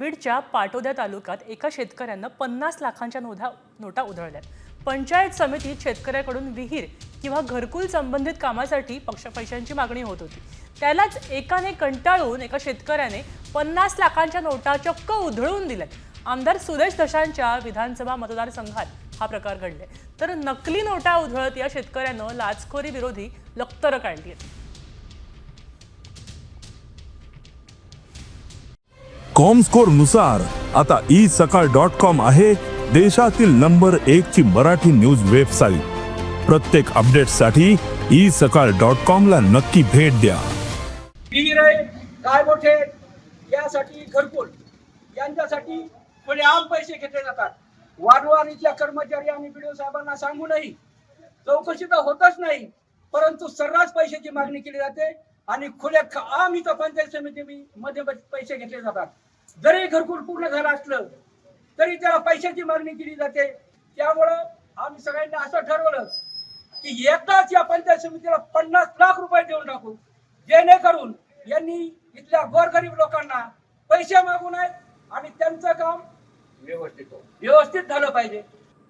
बीडच्या पाटोद्या तालुक्यात एका शेतकऱ्यानं पन्नास लाखांच्या नोटा नोटा उधळल्यात. पंचायत समितीत शेतकऱ्याकडून विहीर किंवा घरकुल संबंधित कामासाठी पक्ष पैशांची मागणी होत होती. त्यालाच एकाने कंटाळून एका शेतकऱ्याने पन्नास लाखांच्या नोटा चक्क उधळून दिल्यात. आमदार सुरेश दशांच्या विधानसभा मतदारसंघात हा प्रकार घडले. तर नकली नोटा उधळत या शेतकऱ्यानं लाचखोरी विरोधी लक्तरं काढली आहेत कॉमस्कोरनुसार आता ई सकाळ डॉट कॉम आहे देशातील नंबर एक ची मराठी न्यूज वेबसाईट प्रत्येक अपडेटसाठी ई सकाळ डॉट कॉम ला नक्की भेट द्या. काय मोठे? यासाठी घरकुल. यांच्यासाठी थोडे आम पैसे घेतले जातात. वारंवार इथल्या कर्मचारी आणि बीडीओ साहेबांना सांगूनही चौकशी तर होतच नाही परंतु सर्रास पैशाची मागणी केली जाते आणि खुल्या आम इथं पंचायत समिती मध्ये पैसे घेतले जातात. जरी घरकुल पूर्ण झालं असलं तरी त्याला पैशाची मागणी केली जाते. त्यामुळं आम्ही सगळ्यांनी असं ठरवलं की एकदाच या पंचायत समितीला पन्नास लाख रुपये देऊन टाकू. जेणेकरून यांनी इथल्या गोरगरीब लोकांना पैसे मागू नयेत आणि त्यांचं काम व्यवस्थित हो- व्यवस्थित झालं पाहिजे.